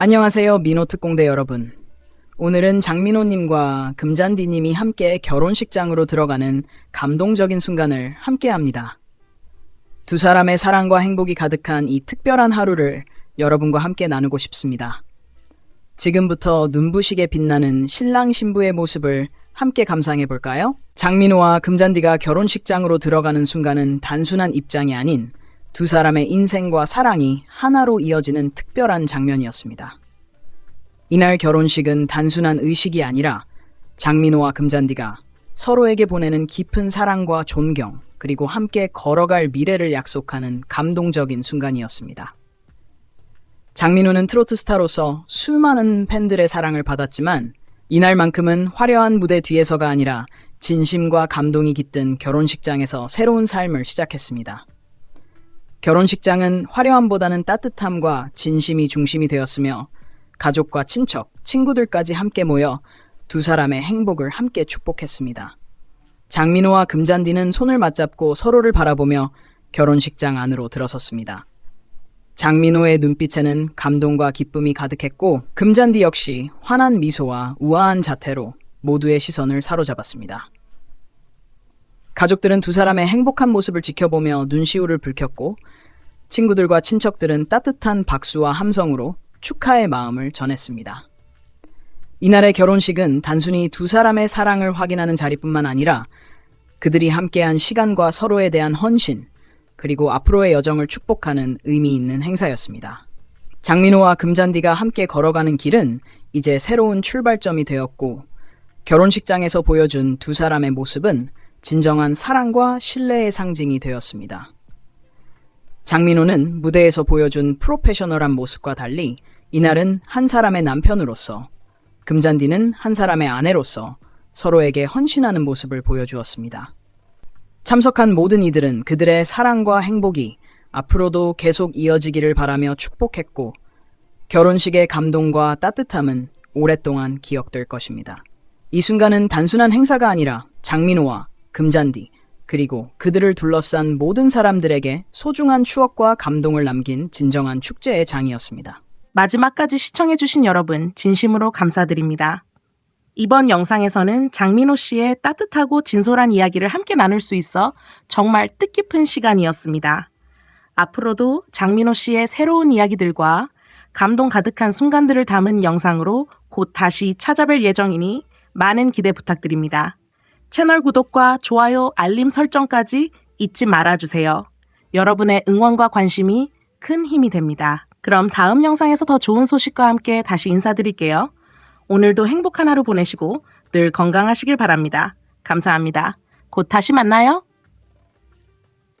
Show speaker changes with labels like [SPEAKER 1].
[SPEAKER 1] 안녕하세요, 민호특공대 여러분. 오늘은 장민호님과 금잔디님이 함께 결혼식장으로 들어가는 감동적인 순간을 함께 합니다. 두 사람의 사랑과 행복이 가득한 이 특별한 하루를 여러분과 함께 나누고 싶습니다. 지금부터 눈부시게 빛나는 신랑 신부의 모습을 함께 감상해 볼까요? 장민호와 금잔디가 결혼식장으로 들어가는 순간은 단순한 입장이 아닌 두 사람의 인생과 사랑이 하나로 이어지는 특별한 장면이었습니다. 이날 결혼식은 단순한 의식이 아니라 장민호와 금잔디가 서로에게 보내는 깊은 사랑과 존경, 그리고 함께 걸어갈 미래를 약속하는 감동적인 순간이었습니다. 장민호는 트로트 스타로서 수많은 팬들의 사랑을 받았지만 이날만큼은 화려한 무대 뒤에서가 아니라 진심과 감동이 깃든 결혼식장에서 새로운 삶을 시작했습니다. 결혼식장은 화려함보다는 따뜻함과 진심이 중심이 되었으며 가족과 친척, 친구들까지 함께 모여 두 사람의 행복을 함께 축복했습니다. 장민호와 금잔디는 손을 맞잡고 서로를 바라보며 결혼식장 안으로 들어섰습니다. 장민호의 눈빛에는 감동과 기쁨이 가득했고 금잔디 역시 환한 미소와 우아한 자태로 모두의 시선을 사로잡았습니다. 가족들은 두 사람의 행복한 모습을 지켜보며 눈시울을 붉혔고 친구들과 친척들은 따뜻한 박수와 함성으로 축하의 마음을 전했습니다. 이날의 결혼식은 단순히 두 사람의 사랑을 확인하는 자리뿐만 아니라 그들이 함께한 시간과 서로에 대한 헌신, 그리고 앞으로의 여정을 축복하는 의미 있는 행사였습니다. 장민호와 금잔디가 함께 걸어가는 길은 이제 새로운 출발점이 되었고 결혼식장에서 보여준 두 사람의 모습은 진정한 사랑과 신뢰의 상징이 되었습니다. 장민호는 무대에서 보여준 프로페셔널한 모습과 달리 이날은 한 사람의 남편으로서 금잔디는 한 사람의 아내로서 서로에게 헌신하는 모습을 보여주었습니다. 참석한 모든 이들은 그들의 사랑과 행복이 앞으로도 계속 이어지기를 바라며 축복했고 결혼식의 감동과 따뜻함은 오랫동안 기억될 것입니다. 이 순간은 단순한 행사가 아니라 장민호와 금잔디 그리고 그들을 둘러싼 모든 사람들에게 소중한 추억과 감동을 남긴 진정한 축제의 장이었습니다.
[SPEAKER 2] 마지막까지 시청해주신 여러분, 진심으로 감사드립니다. 이번 영상에서는 장민호 씨의 따뜻하고 진솔한 이야기를 함께 나눌 수 있어 정말 뜻깊은 시간이었습니다. 앞으로도 장민호 씨의 새로운 이야기들과 감동 가득한 순간들을 담은 영상으로 곧 다시 찾아뵐 예정이니 많은 기대 부탁드립니다. 채널 구독과 좋아요, 알림 설정까지 잊지 말아주세요. 여러분의 응원과 관심이 큰 힘이 됩니다. 그럼 다음 영상에서 더 좋은 소식과 함께 다시 인사드릴게요. 오늘도 행복한 하루 보내시고 늘 건강하시길 바랍니다. 감사합니다. 곧 다시 만나요.